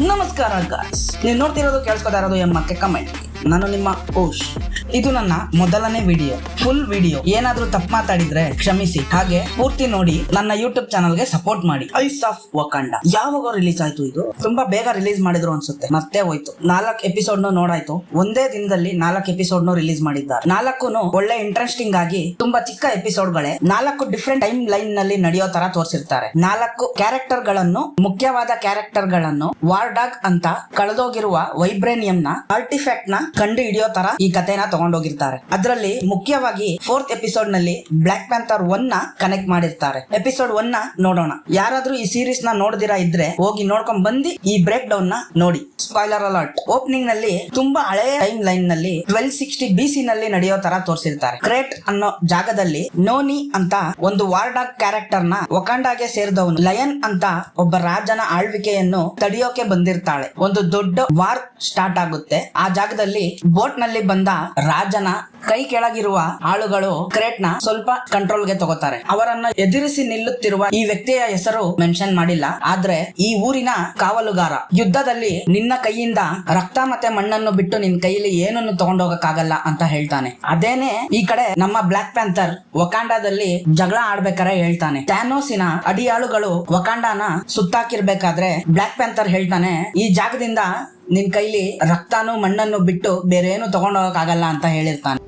ನಮಸ್ಕಾರ ಗಾಯ್ಸ್ ನೀವು ನೋಡ್ತಿರೋದು ಕೇಳಿಸ್ಕೊತಾ ಇರೋದು ಎಂಬ ಕಮೆಂಟ್ ನಾನು ನಿಮ್ಮ ಓಶ್ ಇದು ನನ್ನ ಮೊದಲನೇ ವಿಡಿಯೋ ಫುಲ್ ವಿಡಿಯೋ ಏನಾದ್ರೂ ತಪ್ಪು ಮಾತಾಡಿದ್ರೆ ಕ್ಷಮಿಸಿ. ಹಾಗೆ ಪೂರ್ತಿ ನೋಡಿ ನನ್ನ ಯೂಟ್ಯೂಬ್ ಚಾನಲ್ಗೆ ಸಪೋರ್ಟ್ ಮಾಡಿ. ಐಸ್ ಆಫ್ ವಕಾಂಡ ಯಾವಾಗ ರಿಲೀಸ್ ಆಯ್ತು ಇದು. ತುಂಬಾ ಬೇಗ ರಿಲೀಸ್ ಮಾಡಿದ್ರು ಅನ್ಸುತ್ತೆ. ಮತ್ತೆ ಹೋಯ್ತು. ನಾಲ್ಕು ಎಪಿಸೋಡ್ ನೋಡಾಯ್ತು. ಒಂದೇ ದಿನದಲ್ಲಿ ನಾಲ್ಕು ಎಪಿಸೋಡ್ ರಿಲೀಸ್ ಮಾಡಿದ್ದಾರೆ. ನಾಲ್ಕು ಒಳ್ಳೆ ಇಂಟ್ರೆಸ್ಟಿಂಗ್ ಆಗಿ ತುಂಬಾ ಚಿಕ್ಕ ಎಪಿಸೋಡ್ ಗಳೇ ನಾಲ್ಕು ಡಿಫ್ರೆಂಟ್ ಟೈಮ್ ಲೈನ್ನಲ್ಲಿ ನಡೆಯೋ ತರ ತೋರಿಸಿರ್ತಾರೆ. ನಾಲ್ಕು ಕ್ಯಾರೆಕ್ಟರ್ಗಳನ್ನು, ಮುಖ್ಯವಾದ ಕ್ಯಾರೆಕ್ಟರ್ಗಳನ್ನು ವಾರ್ಡಾಗ್ ಅಂತ ಕಳೆದೋಗಿರುವ ವೈಬ್ರೇನಿಯಂ ನ ಆರ್ಟಿಫ್ಯಾಕ್ಟ್ನ ಕಂಡು ಹಿಡಿಯೋ ತರ ಈ ಕಥೆನ ತಗೊಂಡೋಗಿರ್ತಾರೆ. ಅದರಲ್ಲಿ ಮುಖ್ಯವಾಗಿ ಫೋರ್ತ್ ಎಪಿಸೋಡ್ನಲ್ಲಿ ಬ್ಲಾಕ್ ಪ್ಯಾಂಥರ್ ಒನ್ನ ಕನೆಕ್ಟ್ ಮಾಡಿರ್ತಾರೆ. ಎಪಿಸೋಡ್ ಒನ್ನ ನೋಡೋಣ. ಯಾರಾದ್ರೂ ಈ ಸೀರೀಸ್ನ ನೋಡದಿರಾ ಇದ್ರೆ ಹೋಗಿ ನೋಡ್ಕೊಂಡ್ ಬಂದು ಈ ಬ್ರೇಕ್ ಡೌನ್ನ ನೋಡಿ. ಸ್ಪಾಯ್ಲರ್ ಅಲರ್ಟ್ ಓಪನಿಂಗ್ನಲ್ಲಿ ತುಂಬಾ ಹಳೆಯ ಟೈಮ್ ಲೈನ್ನಲ್ಲಿ ಟ್ವೆಲ್ ಸಿಕ್ಸ್ಟಿ ಬಿಸಿ ನಲ್ಲಿ ನಡೆಯೋ ತರ ತೋರಿಸಿರ್ತಾರೆ. ಕ್ರೇಟ್ ಅನ್ನೋ ಜಾಗದಲ್ಲಿ ನೋನಿ ಅಂತ ಒಂದು ವಾರ್ಡಾಗ್ ಕ್ಯಾರೆಕ್ಟರ್ನ ಒಕಾಂಡಾಗೆ ಸೇರಿದವನು. ಲಯನ್ ಅಂತ ಒಬ್ಬ ರಾಜನ ಆಳ್ವಿಕೆಯನ್ನು ತಡೆಯೋಕೆ ಬಂದಿರ್ತಾಳೆ. ಒಂದು ದೊಡ್ಡ ವಾರ್ ಸ್ಟಾರ್ಟ್ ಆಗುತ್ತೆ. ಆ ಜಾಗದಲ್ಲಿ ಬೋಟ್ನಲ್ಲಿ ಬಂದ ರಾಜನ ಕೈ ಕೆಳಗಿರುವ ಆಳುಗಳು ಕ್ರೇಟ್ನ ಸ್ವಲ್ಪ ಕಂಟ್ರೋಲ್ಗೆ ತಗೋತಾರೆ. ಅವರನ್ನ ಎದುರಿಸಿ ನಿಲ್ಲುತ್ತಿರುವ ಈ ವ್ಯಕ್ತಿಯ ಹೆಸರು ಮೆನ್ಷನ್ ಮಾಡಿಲ್ಲ. ಆದ್ರೆ ಈ ಊರಿನ ಕಾವಲುಗಾರ ಯುದ್ಧದಲ್ಲಿ ನಿನ್ನ ಕೈಯಿಂದ ರಕ್ತ ಮತ್ತೆ ಮಣ್ಣನ್ನು ಬಿಟ್ಟು ನಿನ್ ಕೈಯಲ್ಲಿ ಏನನ್ನು ತಗೊಂಡೋಗಕ್ಕಾಗಲ್ಲ ಅಂತ ಹೇಳ್ತಾನೆ. ಅದೇನೆ ಈ ಕಡೆ ನಮ್ಮ ಬ್ಲಾಕ್ ಪ್ಯಾಂಥರ್ ವಕಾಂಡಾದಲ್ಲಿ ಜಗಳ ಆಡ್ಬೇಕಾರೆ ಹೇಳ್ತಾನೆ. ಟ್ಯಾನೋಸಿನ ಅಡಿಯಾಳುಗಳು ವಕಾಂಡಾನ ಸುತ್ತಾಕಿರ್ಬೇಕಾದ್ರೆ ಬ್ಲಾಕ್ ಪ್ಯಾಂಥರ್ ಹೇಳ್ತಾನೆ, ಈ ಜಾಗದಿಂದ ನಿನ್ ಕೈಲಿ ರಕ್ತಾನು ಮಣ್ಣನ್ನು ಬಿಟ್ಟು ಬೇರೆ ಏನು ತಗೊಂಡೋಗಕ್ಕಾಗಲ್ಲ ಅಂತ ಹೇಳಿರ್ತಾನೆ.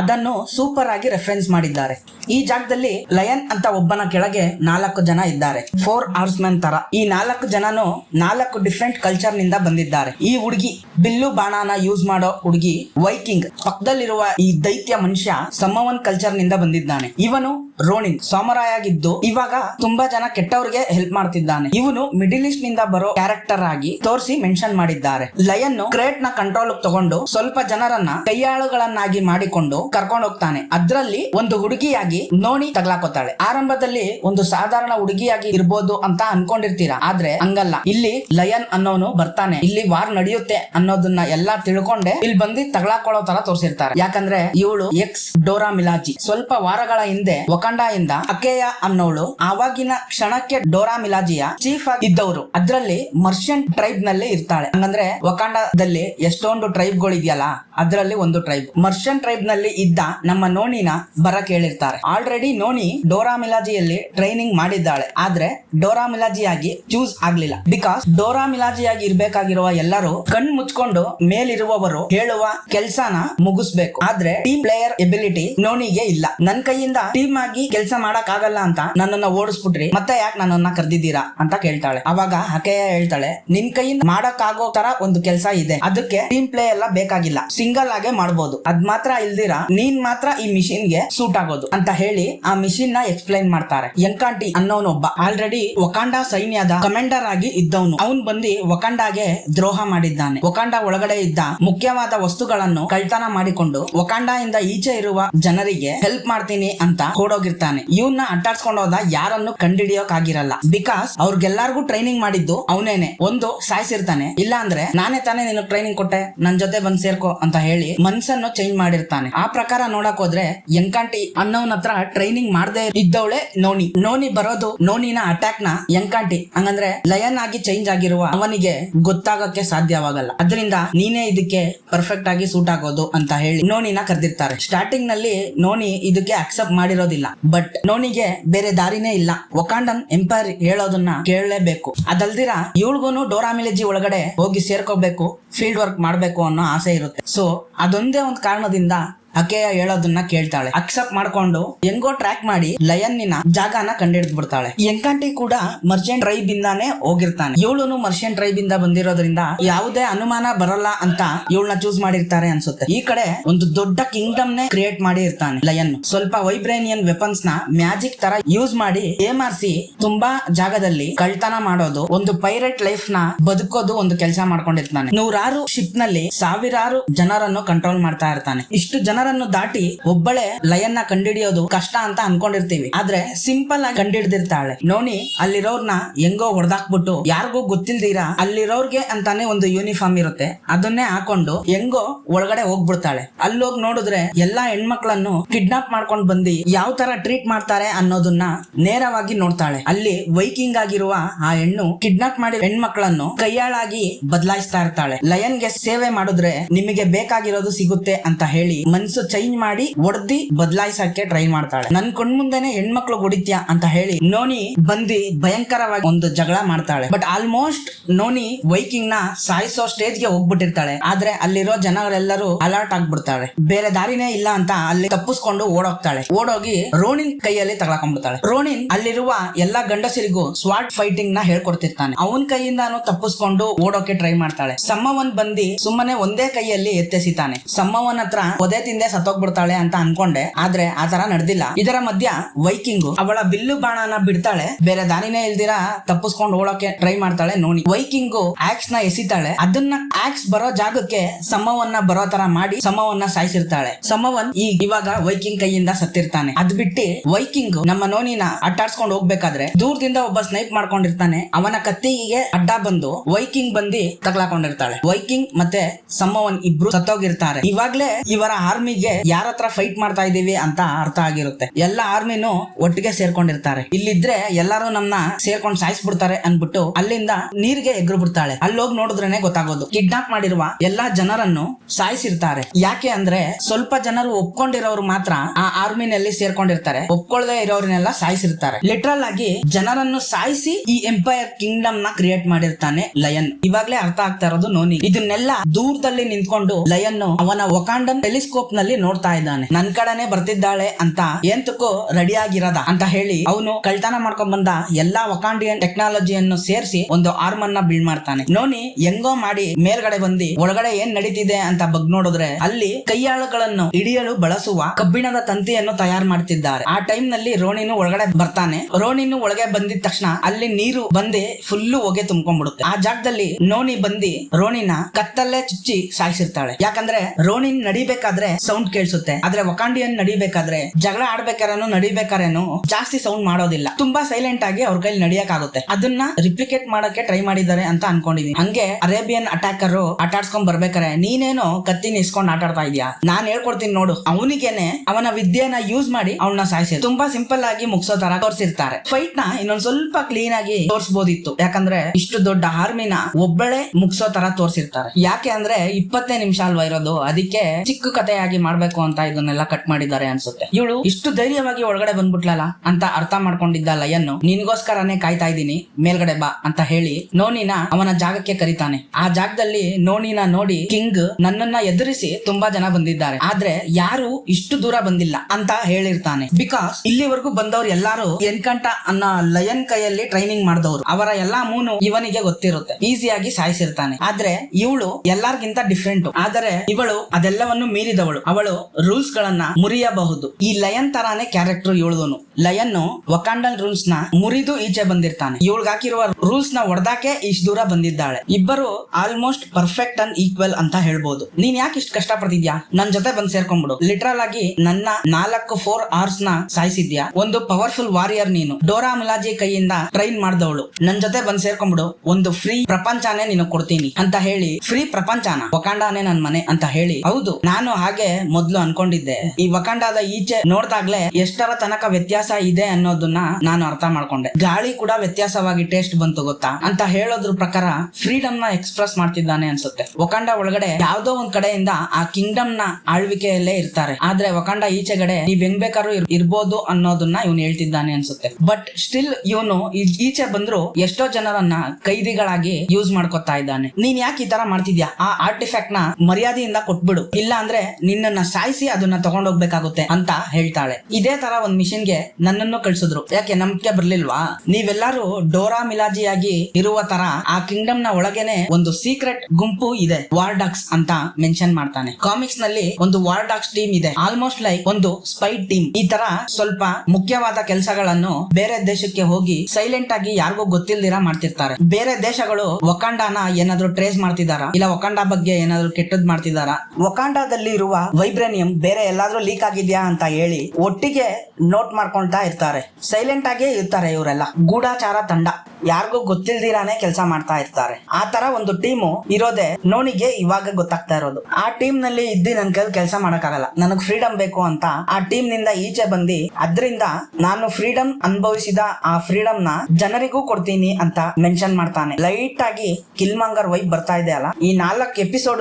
ಅದನ್ನು ಸೂಪರ್ ಆಗಿ ರೆಫರೆನ್ಸ್ ಮಾಡಿದ್ದಾರೆ. ಈ ಜಾಗದಲ್ಲಿ ಲಯನ್ ಅಂತ ಒಬ್ಬನ ಕೆಳಗೆ ನಾಲ್ಕು ಜನ ಇದ್ದಾರೆ. ಫೋರ್ ಅವರ್ಸ್ ಮ್ಯಾನ್ ತರ. ಈ ನಾಲ್ಕು ಜನನು ನಾಲ್ಕು ಡಿಫ್ರೆಂಟ್ ಕಲ್ಚರ್ನಿಂದ ಬಂದಿದ್ದಾರೆ. ಈ ಹುಡುಗಿ ಬಿಲ್ಲು ಬಾಣನ ಯೂಸ್ ಮಾಡೋ ಹುಡುಗಿ ವೈಕಿಂಗ್ ಪಕ್ಕದಲ್ಲಿರುವ ಈ ದೈತ್ಯ ಮನುಷ್ಯ ಸಮವನ್ ಕಲ್ಚರ್ನಿಂದ ಬಂದಿದ್ದಾನೆ. ಇವನು ರೋಣಿನ್ ಸೋಮರಾಯಾಗಿದ್ದು ಇವಾಗ ತುಂಬಾ ಜನ ಕೆಟ್ಟವ್ರಿಗೆ ಹೆಲ್ಪ್ ಮಾಡ್ತಿದ್ದಾನೆ. ಇವನು ಮಿಡಿಲ್ ಈಸ್ಟ್ನಿಂದ ಬರೋ ಕ್ಯಾರೆಕ್ಟರ್ ಆಗಿ ತೋರಿಸಿ ಮೆನ್ಷನ್ ಮಾಡಿದ್ದಾರೆ. ಲಯನ್ ಕ್ರೇಟ್ನ ಕಂಟ್ರೋಲ್ ತಗೊಂಡು ಸ್ವಲ್ಪ ಜನರನ್ನ ಕೈಯಾಳುಗಳನ್ನಾಗಿ ಮಾಡಿಕೊಂಡು ಕರ್ಕೊಂಡು ಹೋಗ್ತಾನೆ. ಅದ್ರಲ್ಲಿ ಒಂದು ಹುಡುಗಿಯಾಗಿ ನೋಣಿ ತಗ್ಲಾಕೋತಾಳೆ. ಆರಂಭದಲ್ಲಿ ಒಂದು ಸಾಧಾರಣ ಹುಡುಗಿಯಾಗಿ ಇರ್ಬೋದು ಅಂತ ಅನ್ಕೊಂಡಿರ್ತೀರಾ? ಆದ್ರೆ ಹಂಗಲ್ಲ. ಇಲ್ಲಿ ಲಯನ್ ಅನ್ನೋನು ಬರ್ತಾನೆ. ಇಲ್ಲಿ ವಾರ್ ನಡೆಯುತ್ತೆ ಅನ್ನೋದನ್ನ ಎಲ್ಲಾ ತಿಳ್ಕೊಂಡೆ ಇಲ್ಲಿ ಬಂದು ತಗ್ಲಾಕೊಳ್ಳೋ ತರ ತೋರಿಸಿರ್ತಾರೆ. ಯಾಕಂದ್ರೆ ಇವಳು ಎಕ್ಸ್ ಡೋರಾ ಮಿಲಾಜಿ. ಸ್ವಲ್ಪ ವಾರಗಳ ಹಿಂದೆ ಒಕಂಡ ಇಂದ ಅಕೇಯ ಅನ್ನೋಳು ಆವಾಗಿನ ಕ್ಷಣಕ್ಕೆ ಡೋರಾ ಮಿಲಾಜಿಯ ಚೀಫ್ ಇದ್ದವರು. ಅದ್ರಲ್ಲಿ ಮರ್ಷಿಯನ್ ಟ್ರೈಬ್ನಲ್ಲಿ ಇರ್ತಾಳೆ. ಹಂಗಂದ್ರೆ ಒಕಾಂಡದಲ್ಲಿ ಎಷ್ಟೊಂದು ಟ್ರೈಬ್ಗಳು ಇದೆಯಲ್ಲ ಅದ್ರಲ್ಲಿ ಒಂದು ಟ್ರೈಬ್ ಮರ್ಷನ್ ಟ್ರೈಬ್ನಲ್ಲಿ ಇದ್ದ ನಮ್ಮ ನೋಣಿನ ಬರ ಕೇಳಿರ್ತಾರೆ. ಆಲ್ರೆಡಿ ನೋಣಿ ಡೋರಾ ಮಿಲಾಜಿಯಲ್ಲಿ ಟ್ರೈನಿಂಗ್ ಮಾಡಿದ್ದಾಳೆ. ಆದ್ರೆ ಡೋರಾ ಮಿಲಾಜಿಯಾಗಿ ಚೂಸ್ ಆಗ್ಲಿಲ್ಲ. ಬಿಕಾಸ್ ಡೋರಾ ಮಿಲಾಜಿಯಾಗಿ ಇರ್ಬೇಕಾಗಿರುವ ಎಲ್ಲರೂ ಕಣ್ ಮುಚ್ಕೊಂಡು ಮೇಲಿರುವವರು ಹೇಳುವ ಕೆಲ್ಸಾನ ಮುಗಿಸ್ಬೇಕು. ಆದ್ರೆ ಟೀಮ್ ಪ್ಲೇಯರ್ ಎಬಿಲಿಟಿ ನೋಣಿಗೆ ಇಲ್ಲ. ನನ್ ಕೈಯಿಂದ ಟೀಮ್ ಆಗಿ ಕೆಲಸ ಮಾಡಕ್ ಆಗಲ್ಲ ಅಂತ ನನ್ನನ್ನ ಓಡಿಸ್ಬಿಟ್ರಿ. ಮತ್ತೆ ಯಾಕೆ ನನ್ನನ್ನ ಕರೆದಿದ್ದೀರಾ ಅಂತ ಕೇಳ್ತಾಳೆ. ಅವಾಗ ಹಕೆಯ ಹೇಳ್ತಾಳೆ, ನಿನ್ ಕೈಯಿಂದ ಮಾಡಕ್ ಆಗೋ ತರ ಒಂದು ಕೆಲಸ ಇದೆ. ಅದಕ್ಕೆ ಟೀಮ್ ಪ್ಲೇ ಎಲ್ಲ ಬೇಕಾಗಿಲ್ಲ. ಸಿಂಗಲ್ ಆಗೇ ಮಾಡ್ಬೋದು. ಅದ್ ಮಾತ್ರ ಇಲ್ದಿರ ನೀನ್ ಮಾತ್ರ ಈ ಮಿಷಿನ್ಗೆ ಸೂಟ್ ಆಗೋದು ಅಂತ ಹೇಳಿ ಆ ಮಿಷಿನ್ನ ಎಕ್ಸ್ಪ್ಲೈನ್ ಮಾಡ್ತಾರೆ. ಎಂಕಾಂಟಿ ಅನ್ನೋನೊಬ್ಬ. ಆಲ್ರೆಡಿ ಒಕಾಂಡ ಸೈನ್ಯದ ಕಮಾಂಡರ್ ಆಗಿ ಇದ್ದವನು. ಅವನ್ ಬಂದು ವಕಾಂಡಾಗೆ ದ್ರೋಹ ಮಾಡಿದ್ದಾನೆ. ಒಕಾಂಡ ಒಳಗಡೆ ಇದ್ದ ಮುಖ್ಯವಾದ ವಸ್ತುಗಳನ್ನು ಕಳ್ತನ ಮಾಡಿಕೊಂಡು ಒಕಾಂಡ ಇಂದ ಈಚೆ ಇರುವ ಜನರಿಗೆ ಹೆಲ್ಪ್ ಮಾಡ್ತೀನಿ ಅಂತ ಹೊಡೋಗಿರ್ತಾನೆ ಇವನ್ನ ಅಟ್ಟಾಡ್ಸ್ಕೊಂಡು ಹೋದ ಯಾರನ್ನು ಕಂಡಿಡಿಯೋಕಾಗಿರಲ್ಲ. ಬಿಕಾಸ್ ಅವ್ರಿಗೆಲ್ಲಾರ್ಗು ಟ್ರೈನಿಂಗ್ ಮಾಡಿದ್ದು ಅವನೇನೆ. ಒಂದು ಸಾಯಿಸಿರ್ತಾನೆ. ಇಲ್ಲ ಅಂದ್ರೆ ನಾನೇ ತಾನೇ ನಿನಗೆ ಟ್ರೈನಿಂಗ್ ಕೊಟ್ಟೆ. ನನ್ ಜೊತೆ ಬಂದ್ ಸೇರ್ಕೋ ಅಂತ ಹೇಳಿ ಮನ್ಸನ್ನು ಚೇಂಜ್ ಮಾಡಿರ್ತಾನೆ. ಆ ಪ್ರಕಾರ ನೋಡಕ್ ಹೋದ್ರೆ ಎಂಕಾಂಟಿ ಅನ್ನೋನ್ ಹತ್ರ ಟ್ರೈನಿಂಗ್ ಮಾಡದೆ ಇದ್ದವಳೆ ನೋನಿ. ನೋನಿ ಬರೋದು ನೋನಿನ ಅಟ್ಯಾಕ್ನ ಎಂಕಾಂಟಿ. ಹಂಗಂದ್ರೆ ಲಯನ್ ಆಗಿ ಚೇಂಜ್ ಆಗಿರುವ ಅವನಿಗೆ ಗೊತ್ತಾಗಕ್ಕೆ ಸಾಧ್ಯವಾಗಲ್ಲ. ಅದರಿಂದ ನೀನೇ ಇದಕ್ಕೆ ಪರ್ಫೆಕ್ಟ್ ಆಗಿ ಸೂಟ್ ಆಗೋದು ಅಂತ ಹೇಳಿ ನೋನಿನ ಕರೆದಿರ್ತಾರೆ. ಸ್ಟಾರ್ಟಿಂಗ್ನಲ್ಲಿ ನೋನಿ ಇದಕ್ಕೆ ಅಕ್ಸೆಪ್ಟ್ ಮಾಡಿರೋದಿಲ್ಲ. ಬಟ್ ನೋನಿಗೆ ಬೇರೆ ದಾರಿನೇ ಇಲ್ಲ. ಒಕಾಂಡನ್ ಎಂಪೈರ್ ಹೇಳೋದನ್ನ ಕೇಳಲೇಬೇಕು. ಅದಲ್ದಿರ ಇವಳಿಗೂನು ಡೋರಾ ಮಿಲೇಜಿ ಒಳಗಡೆ ಹೋಗಿ ಸೇರ್ಕೋಬೇಕು ಫೀಲ್ಡ್ ವರ್ಕ್ ಮಾಡ್ಬೇಕು ಅನ್ನೋ ಆಸೆ ಇರುತ್ತೆ. ಸೊ ಅದೊಂದೇ ಒಂದು ಕಾರಣದಿಂದ ಅಕೆಯ ಹೇಳೋದನ್ನ ಕೇಳ್ತಾಳೆ. ಅಕ್ಸೆಪ್ಟ್ ಮಾಡ್ಕೊಂಡು ಹೆಂಗೋ ಟ್ರ್ಯಾಕ್ ಮಾಡಿ ಲಯನ್ನಿನ ಜಾಗನ ಕಂಡಿಡ್ದು ಬಿಡ್ತಾಳೆ. ಎಂಕಾಂಟಿ ಕೂಡ ಮರ್ಚೆಂಟ್ ಟ್ರೈಬ್ ಇಂದಾನೆ ಹೋಗಿರ್ತಾನೆ. ಇವಳುನು ಮರ್ಚೆಂಟ್ ಟ್ರೈಬ್ ಇಂದ ಬಂದಿರೋದ್ರಿಂದ ಯಾವುದೇ ಅನುಮಾನ ಬರಲ್ಲ ಅಂತ ಇವಳನ್ನ ಚೂಸ್ ಮಾಡಿರ್ತಾರೆ ಅನ್ಸುತ್ತೆ. ಈ ಕಡೆ ಒಂದು ದೊಡ್ಡ ಕಿಂಗ್ಡಮ್ ನೇ ಕ್ರಿಯೇಟ್ ಮಾಡಿ ಇರ್ತಾನೆ ಲಯನ್. ಸ್ವಲ್ಪ ವೈಬ್ರೇನಿಯನ್ ವೆಪನ್ಸ್ನ ಮ್ಯಾಜಿಕ್ ತರ ಯೂಸ್ ಮಾಡಿ ಏಮಾರ್ಸಿ ತುಂಬಾ ಜಾಗದಲ್ಲಿ ಕಳ್ತನ ಮಾಡೋದು, ಒಂದು ಪೈರೇಟ್ ಲೈಫ್ನ ಬದುಕೋದು ಒಂದು ಕೆಲಸ ಮಾಡ್ಕೊಂಡಿರ್ತಾನೆ. ನೂರಾರು ಶಿಪ್ನಲ್ಲಿ ಸಾವಿರಾರು ಜನರನ್ನು ಕಂಟ್ರೋಲ್ ಮಾಡ್ತಾ ಇರ್ತಾನೆ. ಇಷ್ಟು ಜನರ ಜನರನ್ನು ದಾಟಿ ಒಬ್ಬಳೆ ಲಯನ್ನ ಕಂಡಿಡಿಯೋದು ಕಷ್ಟ ಅಂತ ಅನ್ಕೊಂಡಿರ್ತೀವಿ. ಆದ್ರೆ ಸಿಂಪಲ್ ಆಗಿ ಕಂಡಿಡ್ದಿರ್ತಾಳೆ. ನೋನಿ ಅಲ್ಲಿರೋರ್ನ ಹೆಂಗೋ ಹೊಡೆದಾಕ್ಬಿಟ್ಟು ಯಾರಿಗೂ ಗೊತ್ತಿಲ್ದಿರಾ ಅಲ್ಲಿರೋರ್ಗೆ ಅಂತಾನೆ ಒಂದು ಯೂನಿಫಾರ್ಮ್ ಇರುತ್ತೆ. ಅದನ್ನೇ ಹಾಕೊಂಡು ಹೆಂಗೋ ಒಳಗಡೆ ಹೋಗ್ಬಿಡ್ತಾಳೆ. ಅಲ್ಲೋಗ್ ನೋಡಿದ್ರೆ ಎಲ್ಲಾ ಹೆಣ್ಮಕ್ಳನ್ನು ಕಿಡ್ನಾಪ್ ಮಾಡ್ಕೊಂಡ್ ಬಂದು ಯಾವ ತರ ಟ್ರೀಟ್ ಮಾಡ್ತಾರೆ ಅನ್ನೋದನ್ನ ನೇರವಾಗಿ ನೋಡ್ತಾಳೆ. ಅಲ್ಲಿ ವೈಕಿಂಗ್ ಆಗಿರುವ ಆ ಹೆಣ್ಣು ಕಿಡ್ನಾಪ್ ಮಾಡಿ ಹೆಣ್ಮಕ್ಳನ್ನು ಕೈಯಾಳಾಗಿ ಬದಲಾಯಿಸ್ತಾ ಇರ್ತಾಳೆ. ಲಯನ್ಗೆ ಸೇವೆ ಮಾಡಿದ್ರೆ ನಿಮಗೆ ಬೇಕಾಗಿರೋದು ಸಿಗುತ್ತೆ ಅಂತ ಹೇಳಿ ಮನ್ಸು ಚೇಂಜ್ ಮಾಡಿ ಒಡ್ದಿ ಬದಲಾಯಿಸಕ್ಕೆ ಟ್ರೈ ಮಾಡ್ತಾಳೆ. ನನ್ ಕಣ್ ಮುಂದೆನೆ ಹೆಣ್ಮಕ್ಳು ಹೊಡಿತ್ಯಾ ಅಂತ ಹೇಳಿ ನೋನಿ ಬಂದಿ ಭಯಂಕರವಾಗಿ ಒಂದು ಜಗಳ ಮಾಡ್ತಾಳೆ. ಬಟ್ ಆಲ್ಮೋಸ್ಟ್ ನೋನಿ ವೈಕಿಂಗ್ನ ಸಾಯಿಸೋ ಸ್ಟೇಜ್ಗೆ ಹೋಗ್ಬಿಟ್ಟಿರ್ತಾಳೆ. ಆದ್ರೆ ಅಲ್ಲಿರೋ ಜನಗಳೆಲ್ಲರೂ ಅಲರ್ಟ್ ಆಗ್ಬಿಡ್ತಾಳೆ. ಬೇರೆ ದಾರಿನೇ ಇಲ್ಲ ಅಂತ ಅಲ್ಲಿ ತಪ್ಪಿಸ್ಕೊಂಡು ಓಡೋಗ್ತಾಳೆ. ಓಡೋಗಿ ರೋನಿನ್ ಕೈಯಲ್ಲಿ ತಗೊಳಕೊಂಡ್ಬಿಡ್ತಾಳೆ ರೋನಿನ್ ಅಲ್ಲಿರುವ ಎಲ್ಲಾ ಗಂಡಸರಿಗೂ ಸ್ವಾಟ್ ಫೈಟಿಂಗ್ನ ಹೇಳ್ಕೊಡ್ತಿರ್ತಾನೆ. ಅವನ್ ಕೈಯಿಂದಾನು ತಪ್ಪಿಸ್ಕೊಂಡು ಓಡೋಕೆ ಟ್ರೈ ಮಾಡ್ತಾಳೆ. ಸಮ್ಮವನ್ ಬಂದಿ ಸುಮ್ಮನೆ ಒಂದೇ ಕೈಯಲ್ಲಿ ಎತ್ತೆಸಿತಾನೆ. ಸಮ್ಮವನ್ ಹತ್ರ ಒದೆ ಸತ್ತೋಗ್ಬಿಡ್ತಾಳೆ ಅಂತ ಅನ್ಕೊಂಡೆ. ಆದ್ರೆ ಆ ತರ ನಡೆದಿಲ್ಲ. ಇದರ ಮಧ್ಯ ವೈಕಿಂಗ್. ಅವಳ ಬಿಲ್ಲು ಬಾಣನ ಬಿಡ್ತಾಳೆ. ಬೇರೆ ದಾನಿನೇ ಇಲ್ದಿರ ತಪ್ಪಿಸ್ಕೊಂಡು ಓಡೋಕೆ ಟ್ರೈ ಮಾಡ್ತಾಳೆ ನೋನಿ ವೈಕಿಂಗ್ ಆಕ್ಸ್ನ ಎಸಿತಾಳೆ. ಅದನ್ನ ಆಕ್ಸ್ ಬರೋ ಜಾಗಕ್ಕೆ ಸಮವನ್ನ ಬರೋ ತರ ಮಾಡಿ ಸಮವನ್ನ ಸಾಯಿಸಿರ್ತಾಳೆ. ಸಮವನ್ ಈ ಇವಾಗ ವೈಕಿಂಗ್ ಕೈಯಿಂದ ಸತ್ತಿರ್ತಾನೆ. ಅದ್ ಬಿಟ್ಟು ವೈಕಿಂಗ್ ನಮ್ಮ ನೋನಿನ ಅಟ್ಟಾಡ್ಸ್ಕೊಂಡು ಹೋಗ್ಬೇಕಾದ್ರೆ ದೂರದಿಂದ ಒಬ್ಬ ಸ್ನೈಪ್ ಮಾಡ್ಕೊಂಡಿರ್ತಾನೆ. ಅವನ ಕತ್ತಿಗೆ ಅಡ್ಡ ಬಂದು ವೈಕಿಂಗ್ ಬಂದಿ ತಗಲಾಕೊಂಡಿರ್ತಾಳೆ. ವೈಕಿಂಗ್ ಮತ್ತೆ ಸಮವನ್ ಇಬ್ರು ಸತ್ತೋಗಿರ್ತಾರೆ. ಇವಾಗ್ಲೇ ಇವರ ಆರ್ಮಿಗೆ ಯಾರತ್ರ ಫೈಟ್ ಮಾಡ್ತಾ ಇದೀವಿ ಅಂತ ಅರ್ಥ ಆಗಿರುತ್ತೆ. ಎಲ್ಲ ಆರ್ಮಿನೂ ಒಟ್ಟಿಗೆ ಸೇರ್ಕೊಂಡಿರ್ತಾರೆ. ಇಲ್ಲಿದ್ರೆ ಎಲ್ಲಾರು ನಮ್ನ ಸೇರ್ಕೊಂಡು ಸಾಯಿಸ್ಬಿಡ್ತಾರೆ ಅನ್ಬಿಟ್ಟು ಅಲ್ಲಿಂದ ನೀರ್ಗೆ ಎಗ್ರು ಬಿಡ್ತಾಳೆ ಅಲ್ಲೋಗಿ ನೋಡಿದ್ರೇನೆ ಗೊತ್ತಾಗೋದು. ಕಿಡ್ನಾಪ್ ಮಾಡಿರುವ ಎಲ್ಲಾ ಜನರನ್ನು ಸಾಯಿಸಿರ್ತಾರೆ. ಯಾಕೆ ಅಂದ್ರೆ ಸ್ವಲ್ಪ ಜನರು ಒಪ್ಕೊಂಡಿರೋರು ಮಾತ್ರ ಆ ಆರ್ಮಿನಲ್ಲಿ ಸೇರ್ಕೊಂಡಿರ್ತಾರೆ. ಒಪ್ಕೊಳ್ದೆ ಇರೋರನ್ನೆಲ್ಲ ಸಾಯಿಸಿರ್ತಾರೆ. ಲಿಟ್ರಲ್ ಆಗಿ ಜನರನ್ನು ಸಾಯಿಸಿ ಈ ಎಂಪೈರ್ ಕಿಂಗ್ಡಮ್ನ ಕ್ರಿಯೇಟ್ ಮಾಡಿರ್ತಾನೆ ಲಯನ್. ಇವಾಗ್ಲೇ ಅರ್ಥ ಆಗ್ತಾ ಇರೋದು ನೋನಿ. ಇದನ್ನೆಲ್ಲ ದೂರದಲ್ಲಿ ನಿಂತ್ಕೊಂಡು ಲಯನ್ ಅವನ ಒಕಾಂಡನ್ ಟೆಲಿಸ್ಕೋಪ್ ನಲ್ಲಿ ನೋಡ್ತಾ ಇದ್ದಾನೆ. ನನ್ ಕಡೆನೆ ಬರ್ತಿದ್ದಾಳೆ ಅಂತ ಎಂತಕ್ಕೂ ರೆಡಿ ಆಗಿರದ ಅಂತ ಹೇಳಿ ಅವನು ಕಳ್ತನ ಮಾಡ್ಕೊಂಡ್ ಬಂದ ಎಲ್ಲಾ ವಕಾಂಡಿಯನ್ ಟೆಕ್ನಾಲಜಿಯನ್ನು ಸೇರಿಸಿ ಒಂದು ಆರ್ಮ್ ಅನ್ನ ಬಿಲ್ಡ್ ಮಾಡ್ತಾನೆ. ನೋನಿ ಹೆಂಗೋ ಮಾಡಿ ಮೇಲ್ಗಡೆ ಬಂದಿ, ಒಳಗಡೆ ಏನ್ ನಡೀತಿದೆ ಅಂತ ಬಗ್ ನೋಡಿದ್ರೆ ಅಲ್ಲಿ ಕೈಯಾಳುಗಳನ್ನು ಹಿಡಿಯಲು ಬಳಸುವ ಕಬ್ಬಿಣದ ತಂತಿಯನ್ನು ತಯಾರು ಮಾಡ್ತಿದ್ದಾರೆ. ಆ ಟೈಮ್ನಲ್ಲಿ ರೋಣಿನು ಒಳಗಡೆ ಬರ್ತಾನೆ. ರೋಣಿನು ಒಳಗೆ ಬಂದಿದ ತಕ್ಷಣ ಅಲ್ಲಿ ನೀರು ಬಂದಿ ಫುಲ್ಲು ಹೊಗೆ ತುಂಬ್ಕೊಂಡ್ಬಿಡುತ್ತೆ. ಆ ಜಾಗದಲ್ಲಿ ನೋನಿ ಬಂದಿ ರೋಣಿನ ಕತ್ತಲ್ಲೇ ಚುಚ್ಚಿ ಸಾಯಿಸಿರ್ತಾಳೆ. ಯಾಕಂದ್ರೆ ರೋಣಿನ್ ನಡಿಬೇಕಾದ್ರೆ ಸೌಂಡ್ ಕೇಳಿಸುತ್ತೆ. ಆದ್ರೆ ವಕಾಂಡಿಯನ್ ನಡಿಬೇಕಾದ್ರೆ, ಜಗಳ ಆಡ್ಬೇಕಾರನು, ನಡಿಬೇಕಾರೇನು ಜಾಸ್ತಿ ಸೌಂಡ್ ಮಾಡೋದಿಲ್ಲ. ತುಂಬಾ ಸೈಲೆಂಟ್ ಆಗಿ ಅವ್ರ ಕೈಲಿ ನಡಿಯಕ್ಕಾಗುತ್ತೆ. ಅದನ್ನ ರಿಪ್ಲಿಕೇಟ್ ಮಾಡಕ್ಕೆ ಟ್ರೈ ಮಾಡಿದ್ದಾರೆ ಅಂತ ಅನ್ಕೊಂಡಿದೀನಿ. ಹಂಗೆ ಅರೇಬಿಯನ್ ಅಟ್ಯಾಕರ್ ಆಟಾಡ್ಸ್ಕೊಂಡ್ ಬರ್ಬೇಕಾರೆ ನೀನೇನು ಕತ್ತಿನ ಇಸ್ಕೊಂಡ್ ಆಟಾಡ್ತಾ ಇದೀಯಾ? ನಾನ್ ಹೇಳ್ಕೊಡ್ತೀನಿ ನೋಡು. ಅವನಿಗೇನೆ ಅವನ ವಿದ್ಯೆನ ಯೂಸ್ ಮಾಡಿ ಅವನ್ನ ಸಾಯಿಸಿ ತುಂಬಾ ಸಿಂಪಲ್ ಆಗಿ ಮುಗಿಸೋ ತರ ತೋರಿಸಿರ್ತಾರೆ. ಫೈಟ್ನ ಇನ್ನೊಂದ್ ಸ್ವಲ್ಪ ಕ್ಲೀನ್ ಆಗಿ ತೋರಿಸಬಹುದಿತ್ತು ಯಾಕಂದ್ರೆ ಇಷ್ಟು ದೊಡ್ಡ ಆರ್ಮಿನ ಒಬ್ಬಳೆ ಮುಗಿಸೋ ತರ ತೋರಿಸಿರ್ತಾರೆ. ಯಾಕೆ ಅಂದ್ರೆ ಇಪ್ಪತ್ತೇ ನಿಮಿಷ ಅಲ್ವಾ ಇರೋದು? ಅದಕ್ಕೆ ಚಿಕ್ಕ ಕಥೆಯಾಗಿ ಮಾಡ್ಬೇಕು ಅಂತ ಇದನ್ನೆಲ್ಲ ಕಟ್ ಮಾಡಿದ್ದಾರೆ ಅನ್ಸುತ್ತೆ. ಇವಳು ಇಷ್ಟು ಧೈರ್ಯವಾಗಿ ಒಳಗಡೆ ಬಂದ್ಬಿಟ್ಲಲ್ಲ ಅಂತ ಅರ್ಥ ಮಾಡ್ಕೊಂಡಿದ್ದ ಲಯನ್ನು ನಿನ್ಗೋಸ್ಕರನೇ ಕಾಯ್ತಾ ಇದ್ದೀನಿ, ಮೇಲ್ಗಡೆ ಬಾ ಅಂತ ಹೇಳಿ ನೋನಿನ ಅವನ ಜಾಗಕ್ಕೆ ಕರೀತಾನೆ. ಆ ಜಾಗದಲ್ಲಿ ನೋನಿನ ನೋಡಿ ಕಿಂಗ್ ನನ್ನನ್ನ ಎದುರಿಸಿ ತುಂಬಾ ಜನ ಬಂದಿದ್ದಾರೆ. ಆದ್ರೆ ಯಾರು ಇಷ್ಟು ದೂರ ಬಂದಿಲ್ಲ ಅಂತ ಹೇಳಿರ್ತಾನೆ. ಬಿಕಾಸ್ ಇಲ್ಲಿವರೆಗೂ ಬಂದವ್ರು ಎಲ್ಲಾರು ಎನ್ಕಂಟ ಅನ್ನೋ ಲಯನ್ ಕೈಯಲ್ಲಿ ಟ್ರೈನಿಂಗ್ ಮಾಡಿದವರು. ಅವರ ಎಲ್ಲಾ ಮೂನು ಇವನಿಗೆ ಗೊತ್ತಿರುತ್ತೆ. ಈಸಿಯಾಗಿ ಸಾಯಿಸಿರ್ತಾನೆ. ಆದ್ರೆ ಇವಳು ಎಲ್ಲಾರ್ಗಿಂತ ಡಿಫ್ರೆಂಟ್ ಆದರೆ ಇವಳು ಅದೆಲ್ಲವನ್ನು ಮೀರಿದವಳು. ಅವಳು ರೂಲ್ಸ್ ಗಳನ್ನ ಮುರಿಯಬಹುದು. ಈ ಲಯನ್ ತರಾನೇ ಕ್ಯಾರೆಕ್ಟರ್ ಇವಳದನು. ಲಯನ್ ವಕಾಂಡಲ್ ರೂಲ್ಸ್ನ ಮುರಿದು ಈಚೆ ಬಂದಿರ್ತಾನೆ. ಇವಳ್ಗೆ ಹಾಕಿರುವ ರೂಲ್ಸ್ನ ಹೊಡೆದಾಕೆ ಇಷ್ಟು ದೂರ ಬಂದಿದ್ದಾಳೆ. ಇಬ್ಬರು ಆಲ್ಮೋಸ್ಟ್ ಪರ್ಫೆಕ್ಟ್ ಅಂಡ್ ಈಕ್ವಲ್ ಅಂತ ಹೇಳ್ಬೋದು. ನೀನ್ ಯಾಕೆ ಇಷ್ಟು ಕಷ್ಟ ಪಡ್ತಿದ್ಯಾ ನನ್ ಜೊತೆ ಬಂದ್ ಸೇರ್ಕೊಂಡ್ಬಿಡು. ಲಿಟ್ರಲ್ ಆಗಿ ನನ್ನ ನಾಲ್ಕು ಫೋರ್ ಅವರ್ಸ್ನ ಸಾಯಿಸಿದ್ಯಾ? ಒಂದು ಪವರ್ಫುಲ್ ವಾರಿಯರ್ ನೀನು. ಡೋರಾ ಮುಲಾಜಿ ಕೈಯಿಂದ ಟ್ರೈನ್ ಮಾಡಿದವಳು. ನನ್ ಜೊತೆ ಬಂದ್ ಸೇರ್ಕೊಂಡ್ಬಿಡು. ಒಂದು ಫ್ರೀ ಪ್ರಪಂಚನೇ ನೀನು ಕೊಡ್ತೀನಿ ಅಂತ ಹೇಳಿ ಫ್ರೀ ಪ್ರಪಂಚನ ವಕಾಂಡಾನೇ ನನ್ ಮನೆ ಅಂತ ಹೇಳಿ, ಹೌದು, ನಾನು ಹಾಗೆ ಮೊದ್ಲು ಅನ್ಕೊಂಡಿದ್ದೆ. ಈ ವಕಾಂಡಾದ ಈಚೆ ನೋಡ್ದಾಗ್ಲೇ ಎಷ್ಟರ ತನಕ ವ್ಯತ್ಯಾಸ ಇದೆ ಅನ್ನೋದನ್ನ ನಾನು ಅರ್ಥ ಮಾಡ್ಕೊಂಡೆ. ಗಾಳಿ ಕೂಡ ವ್ಯತ್ಯಾಸವಾಗಿ ಟೇಸ್ಟ್ ಬಂತು ಗೊತ್ತಾ? ಅಂತ ಹೇಳೋದ್ರ ಪ್ರಕಾರ ಫ್ರೀಡಮ್ನ ಎಕ್ಸ್ಪ್ರೆಸ್ ಮಾಡ್ತಿದ್ದಾನೆ ಅನ್ಸುತ್ತೆ. ವಕಾಂಡ ಒಳಗಡೆ ಯಾವ್ದೋ ಒಂದ್ ಕಡೆಯಿಂದ ಆ ಕಿಂಗ್ಡಮ್ನ ಆಳ್ವಿಕೆಯಲ್ಲೇ ಇರ್ತಾರೆ. ಆದ್ರೆ ವಕಾಂಡ ಈಚೆಗಡೆ ನೀವ್ ಹೆಂಗ್ ಬೇಕಾದ್ರೂ ಇರ್- ಇರ್ಬೋದು ಅನ್ನೋದನ್ನ ಇವನು ಹೇಳ್ತಿದ್ದಾನೆ ಅನ್ಸುತ್ತೆ. ಬಟ್ ಸ್ಟಿಲ್ ಇವನು ಈಚೆ ಬಂದ್ರು ಎಷ್ಟೋ ಜನರನ್ನ ಕೈದಿಗಳಾಗಿ ಯೂಸ್ ಮಾಡ್ಕೊತಾ ಇದ್ದಾನೆ. ನೀನ್ ಯಾಕೆ ಈ ತರ ಮಾಡ್ತಿದ್ಯಾ? ಆ ಆರ್ಟಿಫ್ಯಾಕ್ಟ್ನ ಮರ್ಯಾದೆಯಿಂದ ಕೊಟ್ಬಿಡು. ಇಲ್ಲ ಅಂದ್ರೆ ನಿನ್ನನ್ನ ಸಾಯಿಸಿ ಅದನ್ನ ತಗೊಂಡೋಗ್ಬೇಕಾಗುತ್ತೆ ಅಂತ ಹೇಳ್ತಾಳೆ. ಇದೇ ತರ ಒಂದ್ ಮಿಷನ್ಗೆ ನನ್ನನ್ನು ಕಳ್ಸಿದ್ರು. ಯಾಕೆ ನಂಬಿಕೆ ಬರ್ಲಿಲ್ವಾ? ನೀವೆಲ್ಲರೂ ಡೋರಾ ಮಿಲಾಜಿಯಾಗಿ ಇರುವ ತರ ಆ ಕಿಂಗ್ಡಮ್ನ ಒಳಗೇನೆ ಒಂದು ಸೀಕ್ರೆಟ್ ಗುಂಪು ಇದೆ, ವಾರ್ಡಾಕ್ಸ್ ಅಂತ ಮೆನ್ಷನ್ ಮಾಡ್ತಾನೆ. ಕಾಮಿಕ್ಸ್ನಲ್ಲಿ ಒಂದು ವಾರ್ಡಾಕ್ಸ್ ಟೀಮ್ ಇದೆ, ಆಲ್ಮೋಸ್ಟ್ ಲೈಕ್ ಒಂದು ಸ್ಪೈ ಟೀಮ್. ಈ ತರ ಸ್ವಲ್ಪ ಮುಖ್ಯವಾದ ಕೆಲಸಗಳನ್ನು ಬೇರೆ ದೇಶಕ್ಕೆ ಹೋಗಿ ಸೈಲೆಂಟ್ ಆಗಿ ಯಾರಿಗೂ ಗೊತ್ತಿಲ್ದಿರ ಮಾಡ್ತಿರ್ತಾರೆ. ಬೇರೆ ದೇಶಗಳು ಒಕಾಂಡಾನ ಏನಾದ್ರು ಟ್ರೇಸ್ ಮಾಡ್ತಿದಾರ ಇಲ್ಲ ಒಕಾಂಡ ಬಗ್ಗೆ ಏನಾದ್ರು ಕೆಟ್ಟದ್ ಮಾಡ್ತಿದಾರ ವಕಾಂಡಾದಲ್ಲಿ ಇರುವ ವೈಬ್ರೇನಿಯಂ ಬೇರೆ ಎಲ್ಲಾದ್ರೂ ಲೀಕ್ ಆಗಿದ್ಯಾ ಅಂತ ಹೇಳಿ ಒಟ್ಟಿಗೆ ನೋಟ್ ಮಾಡ್ಕೊಳ್ತಾ ಇರ್ತಾರೆ. ಸೈಲೆಂಟ್ ಆಗಿ ಇರ್ತಾರೆ ಇವರೆಲ್ಲ. ಗೂಢಾಚಾರ ತಂಡ. ಯಾರಿಗೂ ಗೊತ್ತಿಲ್ದಿರಾನೆ ಕೆಲಸ ಮಾಡ್ತಾ ಇರ್ತಾರೆ. ಆ ತರ ಒಂದು ಟೀಮು ಇರೋದೇ ನೋನಿಗೆ ಇವಾಗ ಗೊತ್ತಾಗ್ತಾ ಇರೋದು. ಆ ಟೀಮ್ನಲ್ಲಿ ಇದ್ದು ನನ್ ಕೈಲಿ ಕೆಲಸ ಮಾಡಕ್ಕಾಗಲ್ಲ. ನನಗ್ ಫ್ರೀಡಮ್ ಬೇಕು ಅಂತ ಆ ಟೀಮ್ನಿಂದ ಈಚೆ ಬಂದಿ, ಅದ್ರಿಂದ ನಾನು ಫ್ರೀಡಮ್ ಅನುಭವಿಸಿದ ಆ ಫ್ರೀಡಮ್ನ ಜನರಿಗೂ ಕೊಡ್ತೀನಿ ಅಂತ ಮೆನ್ಷನ್ ಮಾಡ್ತಾನೆ. ಲೈಟ್ ಆಗಿ ಕಿಲ್ಮಂಗರ್ ವೈಬ್ ಬರ್ತಾ ಇದೆ ಅಲ್ಲ? ಈ ನಾಲ್ಕು ಎಪಿಸೋಡ್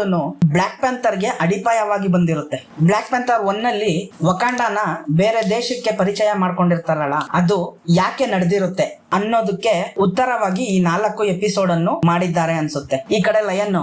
ಬ್ಲಾಕ್ ಪ್ಯಾಂಥರ್ಗೆ ಅಡಿಪಾಯವಾಗಿ ಬಂದಿರುತ್ತೆ ಬ್ಲಾಕ್ ಪ್ಯಾಂಥರ್ ಒನ್ನಲ್ಲಿ ವಕಾಂಡಾನ ಬೇರೆ ದೇಶಕ್ಕೆ ಪರಿಚಯ ಮಾಡ್ಕೊಂಡಿರ್ತಾರಲ್ಲ, ಅದು ಯಾಕೆ ನಡೆದಿರುತ್ತೆ ಅನ್ನೋದಕ್ಕೆ ಉತ್ತರವಾಗಿ ಈ ನಾಲ್ಕು ಎಪಿಸೋಡ್ ಅನ್ನು ಮಾಡಿದ್ದಾರೆ ಅನ್ಸುತ್ತೆ. ಈ ಕಡೆ ಲಯನ್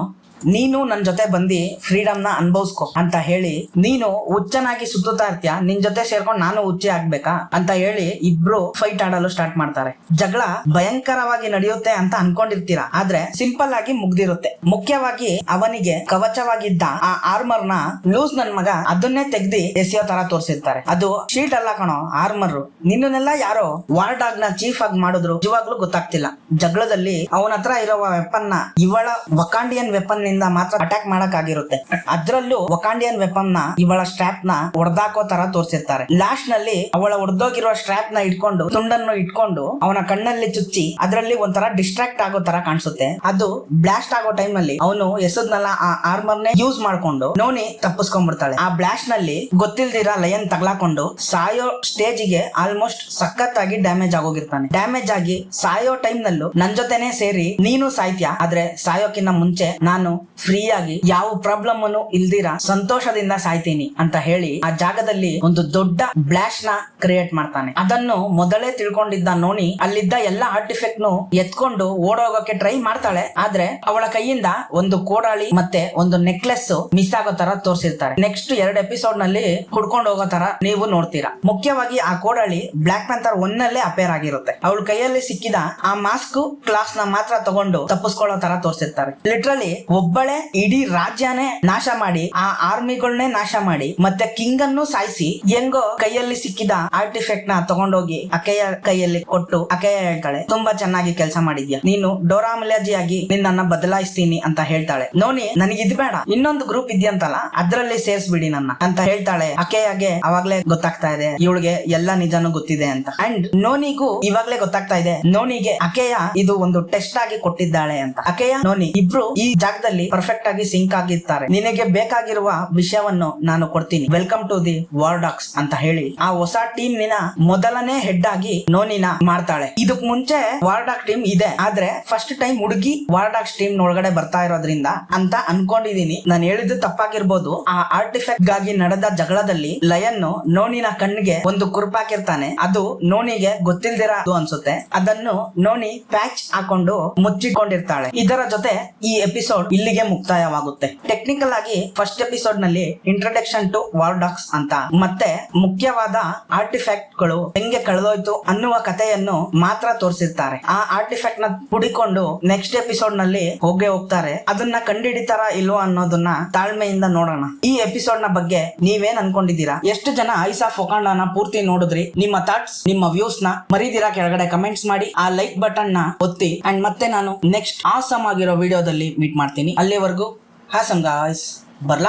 ನೀನು ನನ್ ಜೊತೆ ಬಂದಿ ಫ್ರೀಡಮ್ನ ಅನ್ಭವಿಸ್ಕೊ ಅಂತ ಹೇಳಿ ನೀನು ಹುಚ್ಚನಾಗಿ ಸುತ್ತುತ್ತಾ ಇರ್ತೀಯ? ನಿನ್ ಜೊತೆ ಸೇರ್ಕೊಂಡು ನಾನು ಹುಚ್ಚಿ ಆಗ್ಬೇಕಾ? ಅಂತ ಹೇಳಿ ಇಬ್ರು ಫೈಟ್ ಆಡಲು ಸ್ಟಾರ್ಟ್ ಮಾಡ್ತಾರೆ. ಜಗಳ ಭಯಂಕರವಾಗಿ ನಡೆಯುತ್ತೆ ಅಂತ ಅನ್ಕೊಂಡಿರ್ತೀರಾ? ಆದ್ರೆ ಸಿಂಪಲ್ ಆಗಿ ಮುಗ್ದಿರುತ್ತೆ. ಮುಖ್ಯವಾಗಿ ಅವನಿಗೆ ಕವಚವಾಗಿದ್ದ ಆ ಆರ್ಮರ್ನ ಲೂಸ್ ನನ್ ಮಗ ಅದನ್ನೇ ತೆಗ್ದಿ ಎಸೆಯೋ ತರ ತೋರಿಸಿರ್ತಾರೆ. ಅದು ಶೀಟ್ ಅಲ್ಲ ಕಣೋ ಆರ್ಮರ್ ನಿನ್ನನ್ನೆಲ್ಲ ಯಾರೋ ವಾರ್ಡ್ ಆಗ್ನ ಚೀಫ್ ಆಗಿ ಮಾಡಿದ್ರು. ಇವಾಗ್ಲೂ ಗೊತ್ತಾಗ್ತಿಲ್ಲ. ಜಗಳದಲ್ಲಿ ಅವನ ಹತ್ರ ಇರೋ ವೆಪನ್ನ, ಇವಳ ವಕಾಂಡಿಯನ್ ವೆಪನ್ ನಿಂದ ಮಾತ್ರ ಅಟ್ಯಾಕ್ ಮಾಡಕ್ ಆಗಿರುತ್ತೆ ಅದ್ರಲ್ಲೂ ವಕಾಂಡಿಯನ್ ವೆಪನ್ನ ಇವಳ ಸ್ಟ್ರಾಪ್ನ ಹೊಡೆದಾಕೋ ತರ ತೋರಿಸಿರ್ತಾರೆ. ಲಾಸ್ಟ್ನಲ್ಲಿ ಅವಳ ಹೊಡೆದೋಗಿರುವ ಸ್ಟ್ರಾಪ್ನ ಇಟ್ಕೊಂಡು, ತುಂಡನ್ನು ಇಟ್ಕೊಂಡು ಅವನ ಕಣ್ಣಲ್ಲಿ ಚುಚ್ಚಿ ಅದರಲ್ಲಿ ಒಂಥರ ಡಿಸ್ಟ್ರಾಕ್ಟ್ ಆಗೋ ತರ ಕಾಣಿಸುತ್ತೆ. ಅದು ಬ್ಲಾಸ್ಟ್ ಆಗೋ ಟೈಮ್ನಲ್ಲಿ ಅವನು ಎಸದ್ನಲ್ಲ ಆ ಆರ್ಮರ್ ನೇ ಯೂಸ್ ಮಾಡ್ಕೊಂಡು ನೋನಿ ತಪ್ಪಿಸ್ಕೊಂಡ್ಬಿಡ್ತಾಳೆ. ಆ ಬ್ಲಾಸ್ಟ್ನಲ್ಲಿ ಗೊತ್ತಿಲ್ದಿರ ಲಯನ್ ತಗ್ಲಾಕೊಂಡು ಸಾಯೋ ಸ್ಟೇಜ್ಗೆ ಆಲ್ಮೋಸ್ಟ್ ಸಖತ್ತಾಗಿ ಡ್ಯಾಮೇಜ್ ಆಗೋಗಿರ್ತಾನೆ. ಡ್ಯಾಮೇಜ್ ಆಗಿ ಸಾಯೋ ಟೈಮ್ ನಲ್ಲೂ ನನ್ ಜೊತೆನೆ ಸೇರಿ ನೀನು ಸಾಯ್ತ್ಯಾ? ಆದ್ರೆ ಸಾಯೋಕಿನ್ನ ಮುಂಚೆ ನಾನು ಫ್ರೀ ಆಗಿ ಯಾವ ಪ್ರಾಬ್ಲಮ್ ಅನ್ನು ಇಲ್ದಿರ ಸಂತೋಷದಿಂದ ಸಾಯ್ತೀನಿ ಅಂತ ಹೇಳಿ ಆ ಜಾಗದಲ್ಲಿ ಒಂದು ದೊಡ್ಡ ಬ್ಲಾಶ್ನ ಕ್ರಿಯೇಟ್ ಮಾಡ್ತಾನೆ. ಅದನ್ನು ಮೊದಲೇ ತಿಳ್ಕೊಂಡಿದ್ದ ನೋನಿ ಅಲ್ಲಿದ್ದ ಎಲ್ಲಾ ಹಾರ್ಟ್ ಆರ್ಟಿಫೆಕ್ಟ್ ನು ಎತ್ಕೊಂಡು ಓಡೋಗಕ್ಕೆ ಟ್ರೈ ಮಾಡ್ತಾಳೆ. ಆದ್ರೆ ಅವಳ ಕೈಯಿಂದ ಒಂದು ಕೋಡಾಳಿ ಮತ್ತೆ ಒಂದು ನೆಕ್ಲೆಸ್ ಮಿಸ್ ಆಗೋ ತರ ತೋರಿಸಿರ್ತಾರೆ. ನೆಕ್ಸ್ಟ್ ಎರಡು ಎಪಿಸೋಡ್ನಲ್ಲಿ ಹುಡ್ಕೊಂಡು ಹೋಗೋ ತರ ನೀವು ನೋಡ್ತೀರಾ. ಮುಖ್ಯವಾಗಿ ಆ ಕೋಡಾಳಿ ಬ್ಲಾಕ್ ಪ್ಯಾಂಥರ್ ಒನ್ನಲ್ಲೇ ಅಪೇರ್ ಆಗಿರುತ್ತೆ. ಅವಳ ಕೈಯಲ್ಲಿ ಸಿಕ್ಕಿದ ಆ ಮಾಸ್ಕ್ ಕ್ಲಾಸ್ನ ಮಾತ್ರ ತಗೊಂಡು ತಪ್ಪಿಸ್ಕೊಳ್ಳೋ ತರ ತೋರಿಸಿರ್ತಾರೆ. ಲಿಟ್ರಲಿ ಒಬ್ಬಳೆ ಇಡೀ ರಾಜ್ಯನೇ ನಾಶ ಮಾಡಿ, ಆ ಆರ್ಮಿಗಳನ್ನೇ ನಾಶ ಮಾಡಿ, ಮತ್ತೆ ಕಿಂಗ್ ಅನ್ನು ಸಾಯಿಸಿ ಹೆಂಗೋ ಕೈಯಲ್ಲಿ ಸಿಕ್ಕಿದ ಆರ್ಟಿಫೆಕ್ಟ್ನ ತಗೊಂಡೋಗಿ ಅಕೆಯ ಕೈಯಲ್ಲಿ ಕೊಟ್ಟು ಅಕೆಯ ಹೇಳ್ತಾಳೆ, ತುಂಬಾ ಚೆನ್ನಾಗಿ ಕೆಲಸ ಮಾಡಿದ್ಯಾ. ನೀನು ಡೋರಾ ಮಿಲಾಜಿ ಆಗಿ ನಿನ್ನನ್ನ ಬದಲಾಯಿಸ್ತೀನಿ ಅಂತ ಹೇಳ್ತಾಳೆ. ನೋನಿ, ನನಗೆ ಇದು ಬೇಡ. ಇನ್ನೊಂದು ಗ್ರೂಪ್ ಇದೆಯಂತಲ್ಲ, ಅದ್ರಲ್ಲಿ ಸೇರ್ಸ್ಬಿಡಿ ನನ್ನ, ಅಂತ ಹೇಳ್ತಾಳೆ ಅಕೆಯಾಗೆ ಅವಾಗ್ಲೇ ಗೊತ್ತಾಗ್ತಾ ಇದೆ. ಇವಳಿಗೆ ಎಲ್ಲ ನಿಜಾನು ಗೊತ್ತಿದೆ ಅಂತ. ಅಂಡ್ ನೋನಿಗೂ ಇವಾಗ್ಲೇ ಗೊತ್ತಾಗ್ತಾ ಇದೆ. ನೋನಿಗೆ ಅಕೆಯ ಇದು ಒಂದು ಟೆಸ್ಟ್ ಆಗಿ ಕೊಟ್ಟಿದ್ದಾಳೆ ಅಂತ. ಅಕೆಯ ನೋನಿ, ಇಬ್ರು ಈ ಜಾಗದಲ್ಲಿ ಪರ್ಫೆಕ್ಟ್ ಆಗಿ ಸಿಂಕ್ ಆಗಿರ್ತಾರೆ. ನಿನಗೆ ಬೇಕಾಗಿರುವ ವಿಷಯವನ್ನು ನಾನು ಕೊಡ್ತೀನಿ. ವೆಲ್ಕಮ್ ಟು ದಿ ವಾರ್ಡಾಕ್ಸ್ ಅಂತ ಹೇಳಿ. ಆ ಹೊಸ ಟೀಮ್ ನಿನ ಮೊದಲನೇ ಹೆಡ್ ಆಗಿ ನೋನಿನ ಮಾಡ್ತಾಳೆ. ಇದಕ್ ಮುಂಚೆ ವಾರ್ಡಾಕ್ ಟೀಮ್ ಇದೆ. ಆದ್ರೆ ಫಸ್ಟ್ ಟೈಮ್ ಹುಡುಗಿ ವಾರ್ಡಾಕ್ಸ್ ಟೀಮ್ ಒಳಗಡೆ ಬರ್ತಾ ಇರೋದ್ರಿಂದ ಅಂತ ಅನ್ಕೊಂಡಿದೀನಿ. ನಾನು ಹೇಳಿದ್ದು ತಪ್ಪಾಗಿರ್ಬೋದು. ಆ ಆರ್ಟಿಫೆಕ್ಟ್ಗಾಗಿ ನಡೆದ ಜಗಳದಲ್ಲಿ ಲಯನ್ ನೋನಿನ ಕಣ್ಣಿಗೆ ಒಂದು ಕುರುಪಾಕಿರ್ತಾನೆ ಅದು ನೋನಿಗೆ ಗೊತ್ತಿಲ್ದಿರ ಅನ್ಸುತ್ತೆ. ಅದನ್ನು ನೋನಿ ಪ್ಯಾಚ್ ಹಾಕೊಂಡು ಮುಚ್ಚಿಕೊಂಡಿರ್ತಾಳೆ. ಇದರ ಜೊತೆ ಈ ಎಪಿಸೋಡ್ ಇಲ್ಲಿಗೆ ಮುಕ್ತಾಯವಾಗುತ್ತೆ. ಟೆಕ್ನಿಕಲ್ ಆಗಿ ಫಸ್ಟ್ ಎಪಿಸೋಡ್ನಲ್ಲಿ ಇಂಟ್ರೊಡಕ್ಷನ್ ಟು ವಾರ್ಡಾಕ್ಸ್ ಅಂತ. ಮತ್ತೆ ಮುಖ್ಯವಾದ ಆರ್ಟಿಫ್ಯಾಕ್ಟ್ಗಳು ಹೆಂಗೆ ಕಳೆದೋಯ್ತು ಅನ್ನುವ ಕಥೆಯನ್ನು ಮಾತ್ರ ತೋರಿಸಿರ್ತಾರೆ. ಆ ಆರ್ಟಿಫ್ಯಾಕ್ಟ್ನ ಹುಡಿಕೊಂಡು ನೆಕ್ಸ್ಟ್ ಎಪಿಸೋಡ್ನಲ್ಲಿ ಹೋಗೇ ಹೋಗ್ತಾರೆ. ಅದನ್ನ ಕಂಡಿಡಿತಾರ ಇಲ್ವೋ ಅನ್ನೋದನ್ನ ತಾಳ್ಮೆಯಿಂದ ನೋಡೋಣ. ಈ ಎಪಿಸೋಡ್ನ ಬಗ್ಗೆ ನೀವೇನ್ ಅನ್ಕೊಂಡಿದ್ದೀರಾ? ಎಷ್ಟು ಜನ ಐಸ್ ಆಫ್ ಪೂರ್ತಿ ನೋಡಿದ್ರಿ? ನಿಮ್ಮ ಥಾಟ್ಸ್ ನಿಮ್ಮ ವ್ಯೂಸ್ನ ಮರಿದಿರಾ ಕೆಳಗಡೆ ಕಮೆಂಟ್ಸ್ ಮಾಡಿ. ಆ ಲೈಕ್ ಬಟನ್ನ ಒತ್ತಿ. ಅಂಡ್ ಮತ್ತೆ ನಾನು ನೆಕ್ಸ್ಟ್ ಆಸಮ್ ಆಗಿರೋ ವಿಡಿಯೋದಲ್ಲಿ ಮೀಟ್ ಮಾಡ್ತೀನಿ. ಅಲ್ಲಿವರೆಗೂ ಹಾಸಮ್ ಗಾಯ್ಸ್ ಬರ್ಲಾ?